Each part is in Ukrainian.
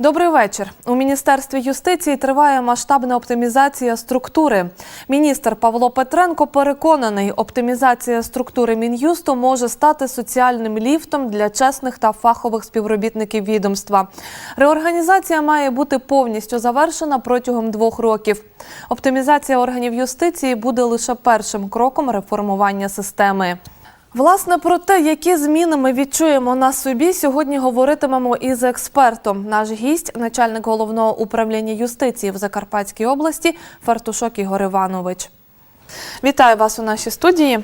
Добрий вечір. У міністерстві юстиції триває масштабна оптимізація структури. Міністр Павло Петренко переконаний, оптимізація структури мін'юсту може стати соціальним ліфтом для чесних та фахових співробітників відомства. Реорганізація має бути повністю завершена протягом двох років. Оптимізація органів юстиції буде лише першим кроком реформування системи. Власне, про те, які зміни ми відчуємо на собі, сьогодні говоритимемо із експертом. Наш гість, начальник головного управління юстиції в Закарпатській області, Фартушок Ігор Іванович. Вітаю вас у нашій студії.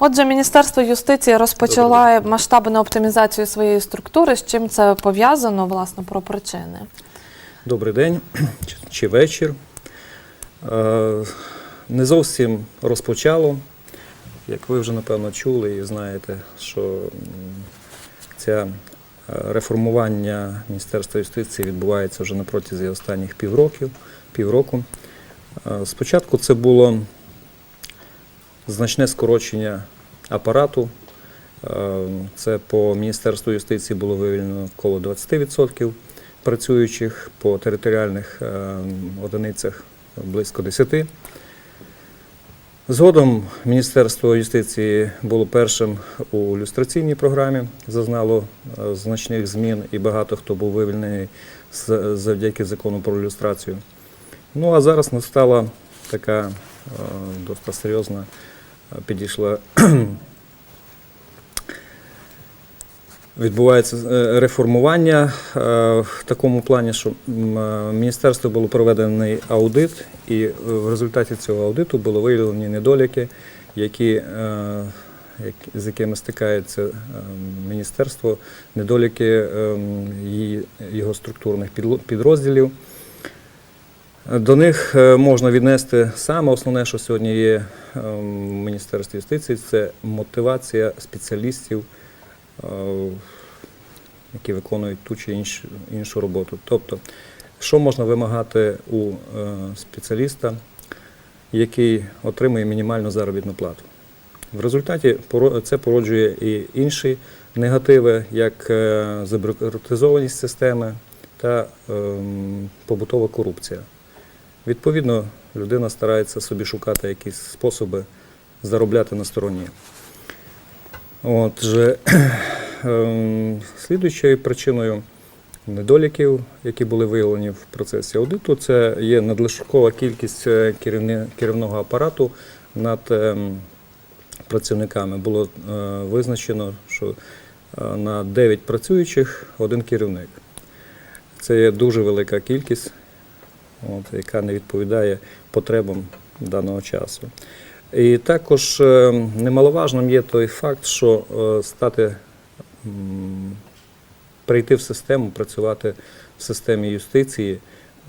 Отже, Міністерство юстиції розпочало масштабну оптимізацію своєї структури. З чим це пов'язано, власне, про причини. Добрий день чи- вечір. Е, Не зовсім розпочало. Як ви вже напевно чули і знаєте, що це реформування Міністерства юстиції відбувається вже на протязі останніх півроків, півроку. Е, Спочатку це було значне скорочення апарату. Е, Це по Міністерству юстиції було вивільнено коло 20% працюючих, по територіальних е, одиницях близько 10%. Згодом Міністерство юстиції було першим у люстраційній програмі, зазнало е, значних змін і багато хто був вивільнений завдяки закону про люстрацію. Ну а зараз настала така е, досить серйозна е, підійшла. Відбувається е, реформування е, в такому плані, що е, міністерство було проведений аудит, і в результаті цього аудиту було виявлені недоліки, які, з якими стикається міністерство, недоліки його структурних підрозділів. До них можна віднести саме основне, що сьогодні є в Міністерстві юстиції, це мотивація спеціалістів, які виконують ту чи іншу, іншу роботу. Тобто, що можна вимагати у е, спеціаліста, який отримує мінімальну заробітну плату? В результаті це породжує і інші негативи, як е, забюрократизованість системи та ем, побутова корупція. Відповідно, людина старається собі шукати якісь способи заробляти на стороні. Отже, слідуючою причиною недоліків, які були виявлені в процесі аудиту, це є надлишкова кількість е, керівного апарату над ем, працівниками. Було е, визначено, що е, на 9 працюючих один керівник. Це є дуже велика кількість, от, яка не відповідає потребам даного часу. І також е, немаловажним є той факт, що е, стати прийти в систему, працювати в системі юстиції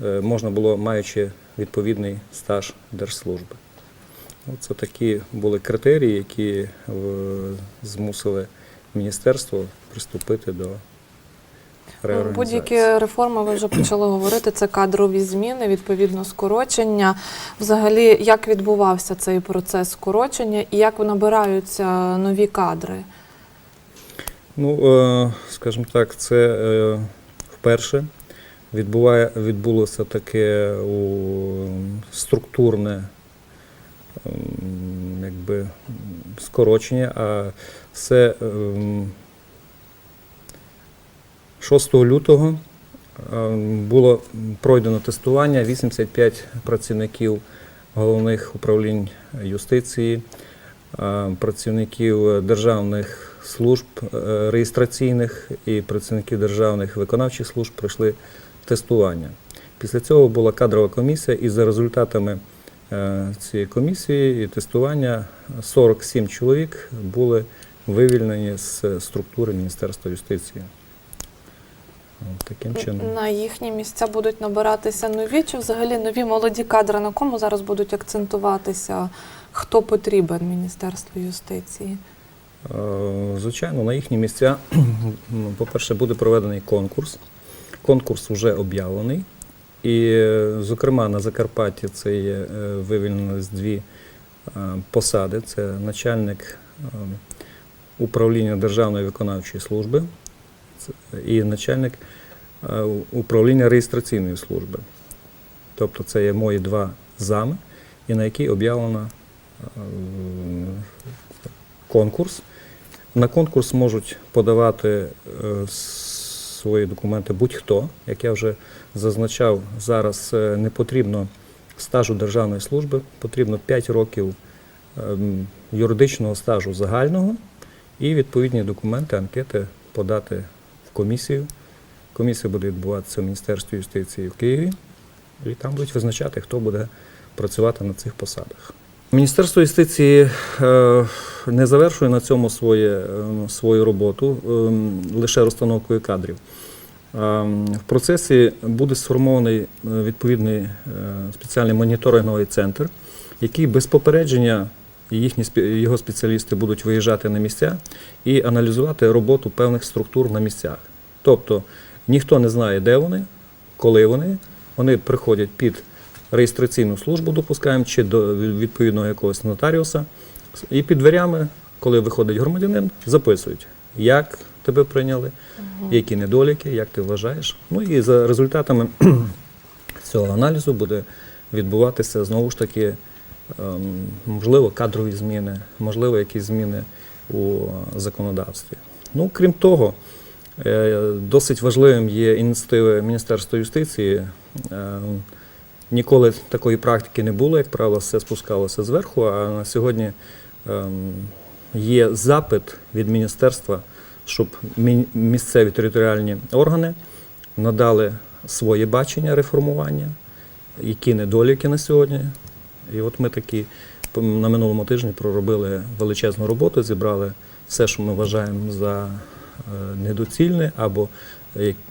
е, можна було, маючи відповідний стаж держслужби. Це такі були критерії, які е, змусили міністерство приступити до реорганізації. Будь-які реформи ви вже почали говорити. Це кадрові зміни, відповідно скорочення. Взагалі, як відбувався цей процес скорочення і як набираються нові кадри? Ну, е, скажімо так, це е, вперше відбуває, відбулося таке структурне ем, якби, скорочення, а ем, 6 лютого ем, було пройдено тестування 85 працівників головних управлінь юстиції, е, працівників державних служб е, реєстраційних і працівників державних виконавчих служб пройшли тестування. Після цього була кадрова комісія, і за результатами е, цієї комісії і тестування 47 чоловік були вивільнені з структури Міністерства юстиції. Таким чином. На їхні місця будуть набиратися нові чи взагалі нові молоді кадри, на кому зараз будуть акцентуватися, хто потрібен Міністерству юстиції? Е, Звичайно, на їхні місця, по-перше, буде проведений конкурс. Конкурс вже об'явлений. І, зокрема, на Закарпатті це є е, вивільнились дві е, посади: це начальник управління Державної виконавчої служби і начальник управління реєстраційної служби. Тобто це є мої два зами, і на які об'явлено конкурс. На конкурс можуть подавати е, свої документи будь-хто. Як я вже зазначав, зараз е, не потрібно стажу державної служби, потрібно 5 років ем, юридичного стажу загального і відповідні документи, анкети подати в комісію. Комісія буде відбуватися в Міністерстві юстиції в Києві, і там будуть визначати, хто буде працювати на цих посадах. Міністерство юстиції е, не завершує на цьому своє, е, свою роботу е, лише розстановкою кадрів. В процесі буде сформований відповідний спеціальний моніторинговий центр, який без попередження їхні його спеціалісти будуть виїжджати на місця і аналізувати роботу певних структур на місцях. Тобто ніхто не знає, де вони, коли вони. Вони приходять під реєстраційну службу, допускаємо, чи до відповідного якогось нотаріуса. І під дверями, коли виходить громадянин, записують, як тебе прийняли, які недоліки, як ти вважаєш. Ну і за результатами цього аналізу буде відбуватися знову ж таки, ем, можливо, кадрові зміни, можливо, якісь зміни у законодавстві. Ну, крім того, е, досить важливим є ініціативи Міністерства юстиції. Ніколи такої практики не було, як правило, все спускалося зверху. А на сьогодні ем, є запит від міністерства, щоб місцеві територіальні органи надали своє бачення реформування, які недоліки на сьогодні. І от ми такі на минулому тижні проробили величезну роботу, зібрали все, що ми вважаємо за е, недоцільне або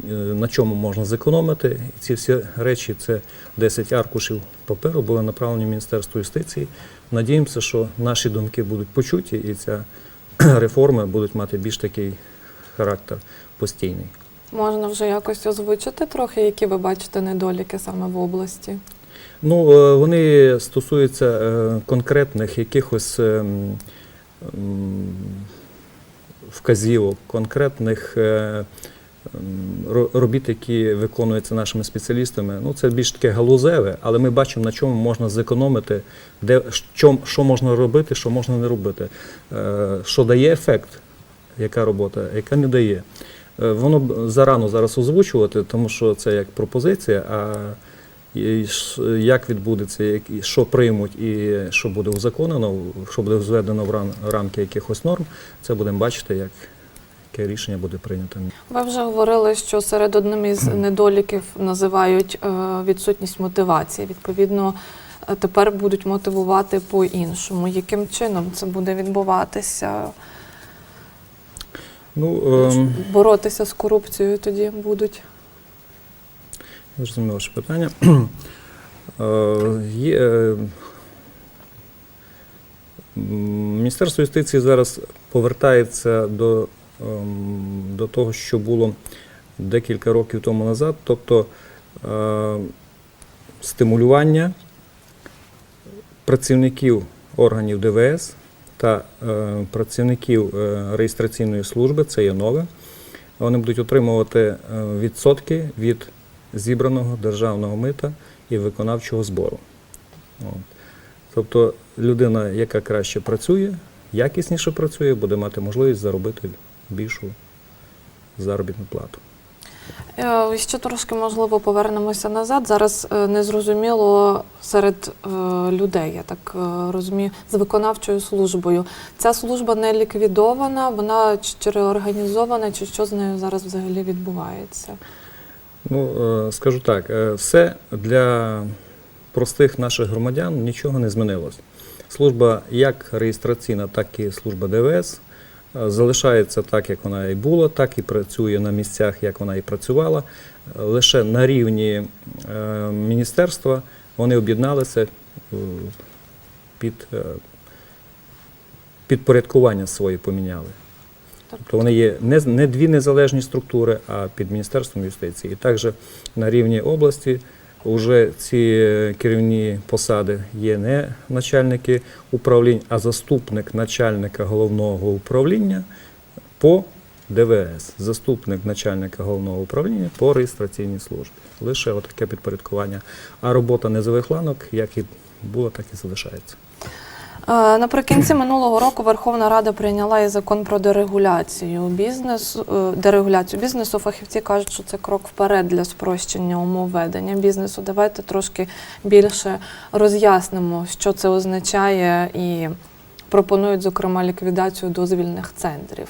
на чому можна зекономити. І ці всі речі, це 10 аркушів паперу, були направлені в Міністерство юстиції. Надіємося, що наші думки будуть почуті, і ця реформи будуть мати більш такий характер постійний. Можна вже якось озвучити трохи, які ви бачите недоліки саме в області. Ну, е, вони стосуються е, конкретних якихось вказівок, конкретних е, робіт, які виконуються нашими спеціалістами. Ну, це більш таке галузеве, але ми бачимо, на чому можна зекономити, де, що, що можна робити, що можна не робити, Е, що дає ефект, яка робота, яка не дає. Е, Воно зарано зараз озвучувати, тому що це як пропозиція, а як відбудеться, що приймуть і що буде узаконено, що буде зведено в рам- рамки якихось норм, це будемо бачити, як яке рішення буде прийнято. Ви вже говорили, що серед одним із недоліків називають е, відсутність мотивації. Відповідно, е, тепер будуть мотивувати по-іншому. Яким чином це буде відбуватися? Ну, ем, Боротися з корупцією тоді будуть. Зрозуміло ваше питання. Е, Є, Міністерство юстиції зараз повертається до, до того, що було декілька років тому назад, тобто е, стимулювання працівників органів ДВС та е, працівників е, реєстраційної служби, це є нове. Вони будуть отримувати відсотки від зібраного державного мита і виконавчого збору. Тобто людина, яка краще працює, якісніше працює, буде мати можливість заробити більшу заробітну плату. Е, Ще трошки можливо повернемося назад. Зараз е, незрозуміло серед е, людей, я так розумію, з виконавчою службою. Ця служба не ліквідована, вона чи- реорганізована, чи що з нею зараз взагалі відбувається? Ну, скажу так, все для простих наших громадян нічого не змінилось. Служба як реєстраційна, так і служба ДВС залишається так, як вона і була, так і працює на місцях, як вона і працювала. Е, Лише на рівні е, міністерства вони об'єдналися е, під е, підпорядкування своє поміняли. Тобто вони є не, не дві незалежні структури, а під Міністерством юстиції. І також на рівні області вже ці е, керівні посади є не начальники управлінь, а заступник начальника головного управління по ДВС, заступник начальника головного управління по реєстраційній службі. Лише отаке підпорядкування. А робота низових ланок, як і була, так і залишається. Е, Наприкінці минулого року Верховна Рада прийняла і закон про дерегуляцію бізнесу. е, Дерегуляцію бізнесу. Фахівці кажуть, що це крок вперед для спрощення умов ведення бізнесу. Давайте трошки більше роз'яснимо, що це означає, і пропонують, зокрема, ліквідацію дозвільних центрів.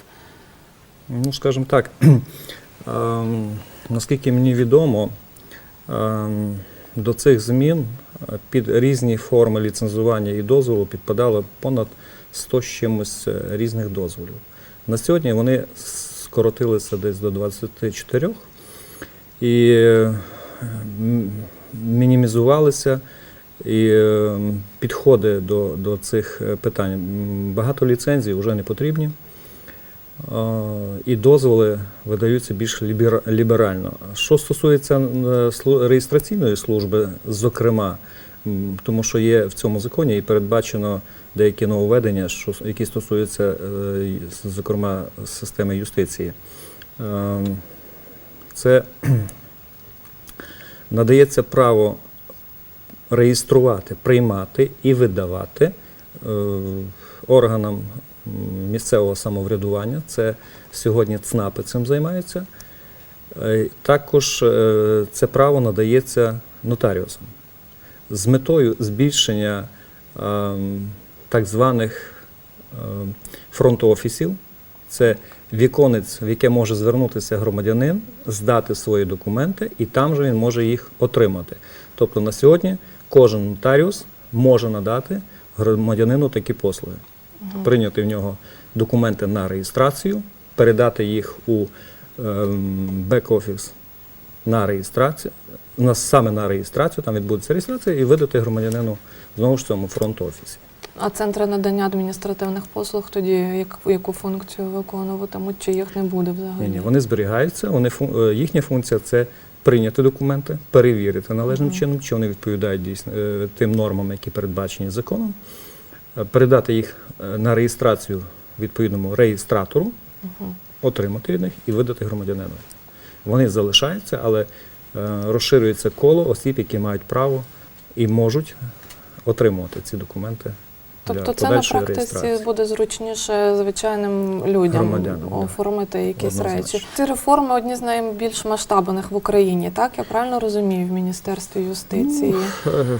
Ну, скажімо так, ем, наскільки мені відомо, ем, до цих змін під різні форми ліцензування і дозволу підпадало понад 100 з чимось е, різних дозволів. На сьогодні вони скоротилися десь до 24 і мінімізувалися. І е, підходи до, до цих е, питань. Багато ліцензій вже не потрібні. І дозволи видаються більш лібера- ліберально. Що стосується е, реєстраційної служби, зокрема, тому що є в цьому законі і передбачено деякі нововведення, які стосуються, е, зокрема, системи юстиції. Е, Це надається право реєструвати, приймати і видавати е, органам місцевого самоврядування. Це сьогодні ЦНАПи цим займаються. Е, Також е, це право надається нотаріусам з метою збільшення ем, так званих ем, фронт-офісів. Це віконець, в яке може звернутися громадянин, здати свої документи, і там же він може їх отримати. Тобто на сьогодні кожен нотаріус може надати громадянину такі послуги. Прийняти в нього документи на реєстрацію, передати їх у ем, бек-офіс на реєстрацію, на, саме на реєстрацію, там відбудеться реєстрація, і видати громадянину знову ж цьому фронт-офісі. А центри надання адміністративних послуг тоді як, яку функцію виконуватимуть, чи їх не буде взагалі? Ні, ні, вони зберігаються. Вони е, їхня функція це прийняти документи, перевірити належним Мгм. чином, чи вони відповідають дійсно е, тим нормам, які передбачені законом, е, передати їх на реєстрацію відповідному реєстратору, Мгм. отримати від них і видати громадянину. Вони залишаються, але е, розширюється коло осіб, які мають право і можуть отримувати ці документи. Тобто це на практиці буде зручніше звичайним людям Громадянам, оформити якісь Однозначно. речі. Ці реформи одні з найбільш масштабних в Україні, так? Я правильно розумію в Міністерстві юстиції? Е,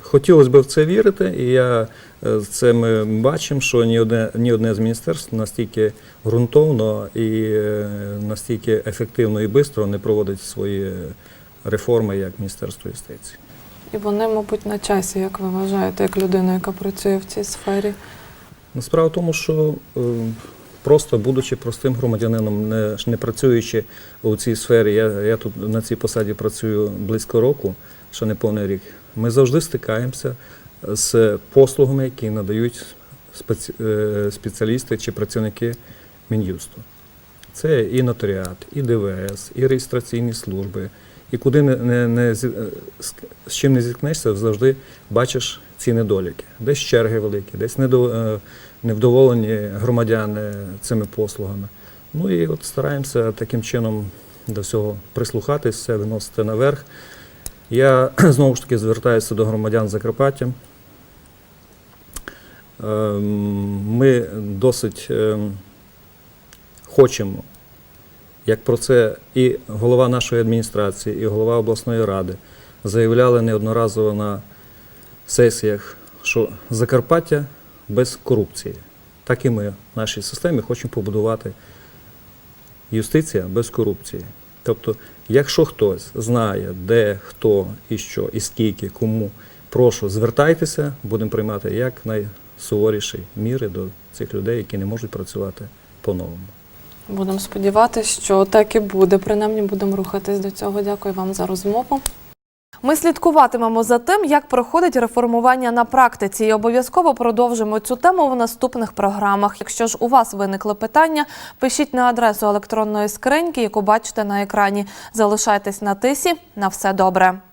Хотілося б в це вірити, і я е, це ми бачимо, що ні одне, ні одне з міністерств настільки ґрунтовно і е, настільки ефективно і швидко не проводить свої реформи, як Міністерство юстиції. І вони, мабуть, на часі, як ви вважаєте, як людина, яка працює в цій сфері. Ну, Справа в тому, що е, просто будучи простим громадянином, не, не працюючи у цій сфері, я, я тут на цій посаді працюю близько року, ще не повний рік. Ми завжди стикаємося з послугами, які надають спеці, е, спеціалісти чи працівники Мін'юсту. Це і нотаріат, і ДВС, і реєстраційні служби. І куди не, не, не е, з чим не зіткнешся, завжди бачиш ці недоліки. Десь черги великі, десь е, невдоволені громадяни цими послугами. Ну і от стараємося таким чином до всього прислухатись, все виносити наверх. Я знову ж таки звертаюся до громадян Закарпаття. Ем, Ми досить ем, хочемо, як про це і голова нашої адміністрації, і голова обласної ради заявляли неодноразово на сесіях, що Закарпаття без корупції. Так і ми в нашій системі хочемо побудувати юстиція без корупції. Тобто, якщо хтось знає, де, хто і що, і скільки, кому, прошу, звертайтеся, будемо приймати як найсуворіші міри до цих людей, які не можуть працювати по-новому. Будемо сподіватися, що так і буде. Принаймні будемо рухатись до цього. Дякую вам за розмову. Ми слідкуватимемо за тим, як проходить реформування на практиці, і обов'язково продовжимо цю тему в наступних програмах. Якщо ж у вас виникли питання, пишіть на адресу електронної скриньки, яку бачите на екрані. Залишайтесь на тисі. На все добре.